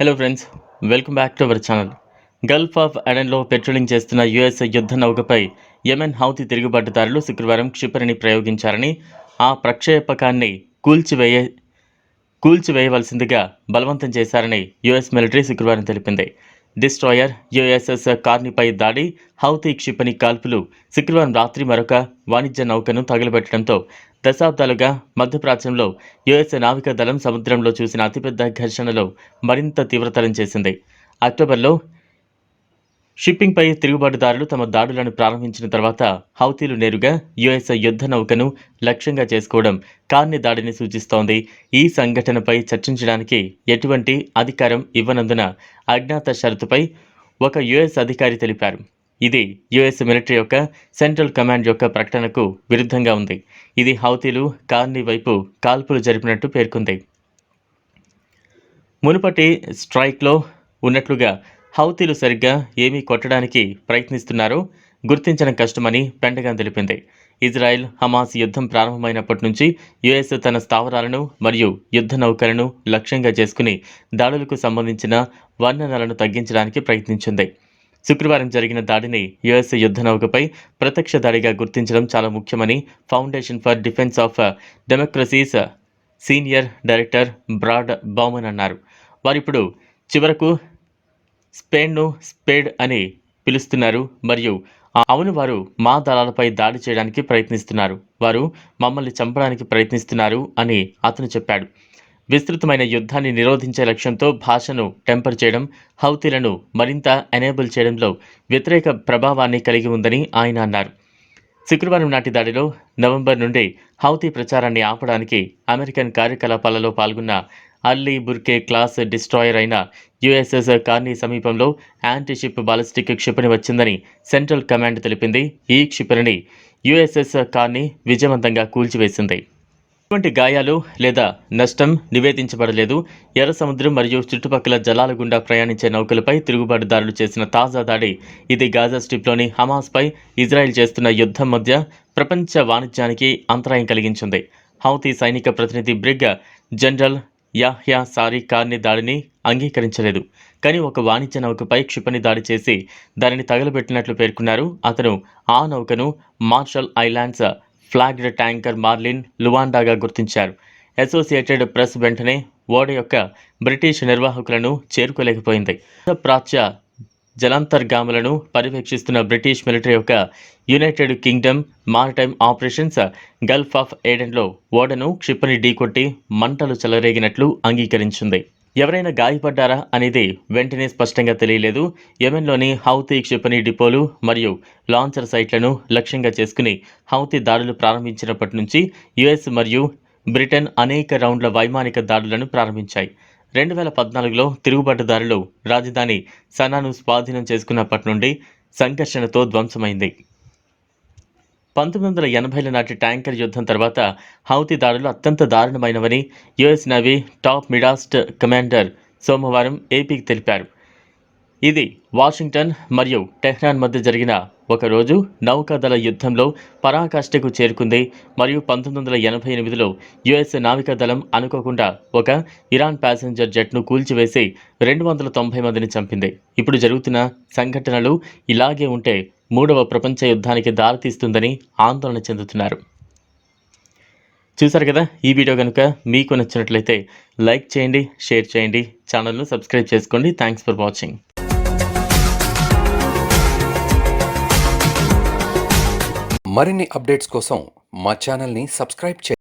Hello friends welcome back to our channel Gulf of అడెన్లో patrolling చేస్తున్న US యుద్ధ నౌకపై Yemen హౌతి తిరుగుబాటుదారులు శుక్రవారం క్షిపణిని ప్రయోగించారని ఆ ప్రక్షేపకాన్ని కూల్చివేయ కూల్చివేయవలసిందిగా బలవంతం చేశారని యుఎస్ మిలిటరీ శుక్రవారం తెలిపింది. డిస్ట్రాయర్ యుఎస్ఎస్ కార్నిపై దాడి హౌతి క్షిపణి కాల్పులు శుక్రవారం రాత్రి మరొక వాణిజ్య నౌకను తగలబెట్టడంతో దశాబ్దాలుగా మధ్యప్రాచ్యంలో యుఎస్ నావికా దళం సముద్రంలో చూసిన అతిపెద్ద ఘర్షణలో మరింత తీవ్రతరం చేసింది. అక్టోబర్లో షిప్పింగ్పై తిరుగుబాటుదారులు తమ దాడులను ప్రారంభించిన తర్వాత హౌతీలు నేరుగా యుఎస్ యుద్ధ నౌకను లక్ష్యంగా చేసుకోవడం కార్ని దాడిని సూచిస్తోంది. ఈ సంఘటనపై చర్చించడానికి ఎటువంటి అధికారం ఇవ్వనందున అజ్ఞాత షరతుపై ఒక యుఎస్ అధికారి తెలిపారు. ఇది యుఎస్ మిలిటరీ యొక్క సెంట్రల్ కమాండ్ యొక్క ప్రకటనకు విరుద్ధంగా ఉంది. ఇది హౌతీలు కార్ని వైపు కాల్పులు జరిపినట్టు పేర్కొంది. మునుపటి స్ట్రైక్లో ఉన్నట్లుగా హౌతీలు సరిగ్గా ఏమీ కొట్టడానికి ప్రయత్నిస్తున్నారో గుర్తించడం కష్టమని పెంటగాన్ తెలిపింది. ఇజ్రాయెల్ హమాస్ యుద్ధం ప్రారంభమైనప్పటి నుంచి యుఎస్ తన స్థావరాలను మరియు యుద్ధ నౌకలను లక్ష్యంగా చేసుకుని దాడులకు సంబంధించిన వర్ణనలను తగ్గించడానికి ప్రయత్నించింది. శుక్రవారం జరిగిన దాడిని యుఎస్ యుద్ధ నౌకపై ప్రత్యక్ష దాడిగా గుర్తించడం చాలా ముఖ్యమని Foundation for Defense of Democracies senior director Brad Bowman అన్నారు. వారిప్పుడు చివరకు స్పెయిన్ను స్పేడ్ అని పిలుస్తున్నారు మరియు అవును వారు మా దళాలపై దాడి చేయడానికి ప్రయత్నిస్తున్నారు. వారు మమ్మల్ని చంపడానికి ప్రయత్నిస్తున్నారు అని అతను చెప్పాడు. విస్తృతమైన యుద్ధాన్ని నిరోధించే లక్ష్యంతో భాషను టెంపర్ చేయడం హౌతీలను మరింత ఎనేబుల్ చేయడంలో వ్యతిరేక ప్రభావాన్ని కలిగి ఉందని ఆయన అన్నారు. శుక్రవారం నాటి దాడిలో నవంబర్ నుండి హౌతీ ప్రచారాన్ని ఆపడానికి అమెరికన్ కార్యకలాపాలలో పాల్గొన్న అల్లీ బుర్కే క్లాస్ డిస్ట్రాయర్ అయిన యుఎస్ఎస్ కార్నీ సమీపంలో యాంటీ షిప్ బాలిస్టిక్ క్షిపణి వచ్చిందని సెంట్రల్ కమాండ్ తెలిపింది. ఈ క్షిపణిని యుఎస్ఎస్ కార్ని విజయవంతంగా కూల్చివేసింది. ఎటువంటి గాయాలు లేదా నష్టం నివేదించబడలేదు. ఎర్ర సముద్రం మరియు చుట్టుపక్కల జలాల గుండా ప్రయాణించే నౌకలపై తిరుగుబాటుదారులు చేసిన తాజా దాడి ఇది గాజా స్ట్రిప్లోని హమాస్పై ఇజ్రాయెల్ చేస్తున్న యుద్ధం మధ్య ప్రపంచ వాణిజ్యానికి అంతరాయం కలిగించింది. హౌతీ సైనిక ప్రతినిధి బ్రిగ్ జనరల్ యాహ్యా సారీ కార్ని దాడిని అంగీకరించలేదు. కానీ ఒక వాణిజ్య నౌకపై క్షిపణి దాడి చేసి దానిని తగలబెట్టినట్లు పేర్కొన్నారు. అతను ఆ నౌకను Marshall Islands flagged tanker Marlin లువాండాగా గుర్తించారు. అసోసియేటెడ్ ప్రెస్ వెంటనే ఓడ యొక్క బ్రిటిష్ నిర్వాహకులను చేరుకోలేకపోయింది. ప్రాచ్య జలాంతర్గాములను పర్యవేక్షిస్తున్న బ్రిటిష్ మిలిటరీ యొక్క United Kingdom Maritime Operations Gulf of ఏడెన్లో ఓడను క్షిపణి ఢీకొట్టి మంటలు చెలరేగినట్లు అంగీకరించింది. ఎవరైనా గాయపడ్డారా అనేది వెంటనే స్పష్టంగా తెలియలేదు. యెమెన్లోని హౌతీ క్షిపణి డిపోలు మరియు లాంచర్ సైట్లను లక్ష్యంగా చేసుకుని హౌతీ దాడులు ప్రారంభించినప్పటి నుంచి యుఎస్ మరియు బ్రిటన్ అనేక రౌండ్ల వైమానిక దాడులను ప్రారంభించాయి. రెండు వేల పద్నాలుగులో తిరుగుబాటుదారులు రాజధాని సనాను స్వాధీనం చేసుకున్నప్పటి నుండి సంఘర్షణతో ధ్వంసమైంది. పంతొమ్మిది వందల ఎనభైల నాటి ట్యాంకర్ యుద్ధం తర్వాత హౌతీ దాడులు అత్యంత దారుణమైనవని US navy top Mideast commander సోమవారం ఏపీకి తెలిపారు. ఇది వాషింగ్టన్ మరియు టెహ్రాన్ మధ్య జరిగిన ఒకరోజు నౌకాదళ యుద్ధంలో పరాకాష్ఠకు చేరుకుంది మరియు పంతొమ్మిది వందల ఎనభై ఎనిమిదిలో యుఎస్ నావికాదళం అనుకోకుండా ఒక ఇరాన్ ప్యాసింజర్ జెట్ను కూల్చివేసి రెండు వందల తొంభై మందిని చంపింది. ఇప్పుడు జరుగుతున్న సంఘటనలు ఇలాగే ఉంటే మూడవ ప్రపంచ యుద్ధానికి దారితీస్తుందని ఆందోళన చెందుతున్నారు. చూసారు కదా ఈ వీడియో కనుక మీకు నచ్చినట్లయితే లైక్ చేయండి షేర్ చేయండి ఛానల్ను సబ్స్క్రైబ్ చేసుకోండి. థ్యాంక్స్ ఫర్ వాచింగ్ మరిన్ని అప్డేట్స్ కోసం మా ఛానల్ని సబ్స్క్రైబ్ చేయండి.